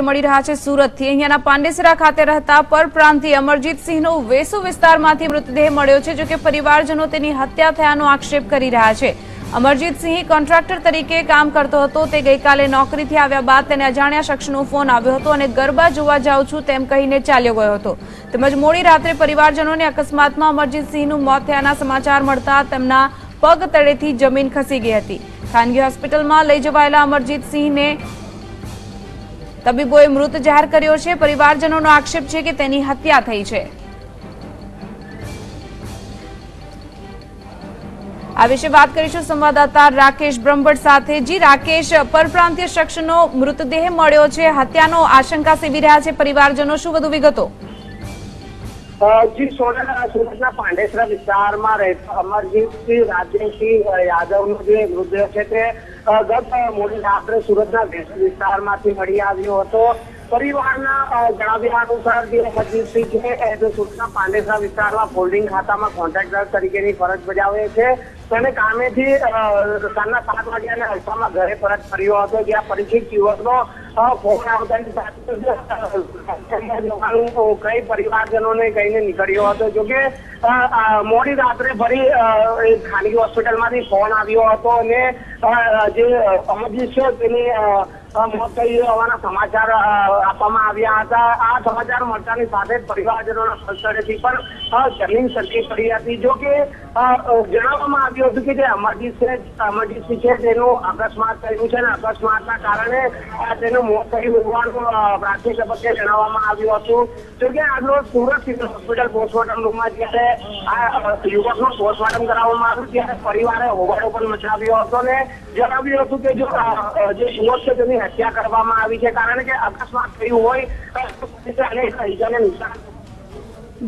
મળી રહ્યા છે સુરતથી. અહીંયાના પાંડેસરા ખાતે રહેતા પરપ્રાંતિ અમરજીતસિંહનો વેસુ વિસ્તારમાંથી મૃતદેહ મળ્યો છે, જોકે પરિવારજનો તેની હત્યા થયાનો આક્ષેપ કરી રહ્યા છે. અમરજીતસિંહ કોન્ટ્રાક્ટર તરીકે કામ કરતો હતો, તે ગઈકાલે નોકરીથી આવ્યા બાદ તેને અજાણ્યા શખ્સનો ફોન આવ્યો હતો અને ગરબા જોવા જાઉં છું તેમ કહીને ચાલ્યો ગયો હતો. તેમજ મોડી રાત્રે પરિવારજનોને અકસ્માતમાં અમરજીતસિંહનું મોત થયાના સમાચાર મળતા તેમના પગ તળેથી જમીન ખસી ગઈ હતી. ખાનગી હોસ્પિટલમાં લઈ જવાયેલા અમરજીતસિંહને તબીબોએ મૃત જાહેર કર્યો છે. પરિવારજનોનો આક્ષેપ છે કે તેની હત્યા થઈ છે. આ વિશે વાત કરીશું સંવાદદાતા રાકેશ બ્રહ્મભટ્ટ સાથે. જી રાકેશ, પરપ્રાંતીય શખ્સનો મૃતદેહ મળ્યો છે. હત્યાનો આશંકા સેવી રહ્યા છે પરિવારજનો. શું વધુ વિગતો? જી, સોના, સુરતના પાંડેસરા વિસ્તારમાં રહેતા અમરજીતસિંહ રાજેશસિંહ યાદવનો જે મૃતદેહ છે તે ગત મોડી રાત્રે સુરતના વેસ્ટ વિસ્તારમાંથી મળી આવ્યો હતો. પરિવારના જણાવ્યા અનુસાર જે હજીતસિંહ છે, એ સુરતના પાંડેસરા વિસ્તારમાં ફોલ્ડિંગ ખાતામાં કોન્ટ્રાક્ટર તરીકેની ફરજ બજાવે છે. તેને કામેથી સાંજના સાત વાગ્યાના અલ્ફામાં ઘરે પરત ફર્યો હતો જ્યાં પરિચિત યુવકનો ફોન આવતાની સાથે કઈ પરિવારજનોને કહીને નીકળ્યો હતો. જોકે મોડી રાત્રે ફરી ખાનગી હોસ્પિટલમાંથી ફોન આવ્યો હતો અને જે અમરજીત છે તેની મોત થઈ હોવાના સમાચાર આપવામાં આવ્યા હતા. આ સમાચાર મળતાની સાથે પરિવારજનોના સ્થળેથી પણ જમીન સરકી પડી હતી. જો કે અ, અ, જણાવવામાં આવ્યું હતું કે જે અમરજીત અમરજીતસિંહ છે તેનું અકસ્માત થયું છે અને અકસ્માતના કારણે તેનું મોત થયું હોવાનું પ્રાથમિક તબક્કે જણાવવામાં આવ્યું હતું. જો કે આજનો સુરત સિવિલ હોસ્પિટલ પોસ્ટમોર્ટમ રૂમમાં જ્યારે આ યુવકનું પોસ્ટમોર્ટમ કરાવવામાં આવ્યું, ત્યારે પરિવારે હોબાળો પણ મચાવ્યો હતો અને જણાવ્યું હતું કે જો જે યુવક છે તેની હત્યા કરવામાં આવી છે. કારણ કે અકસ્માત થયું હોય અને ઈજાને નુકસાન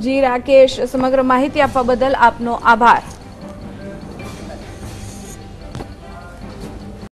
જી, રાકેશ, સમગ્ર માહિતી આપવા બદલ આપનો આભાર.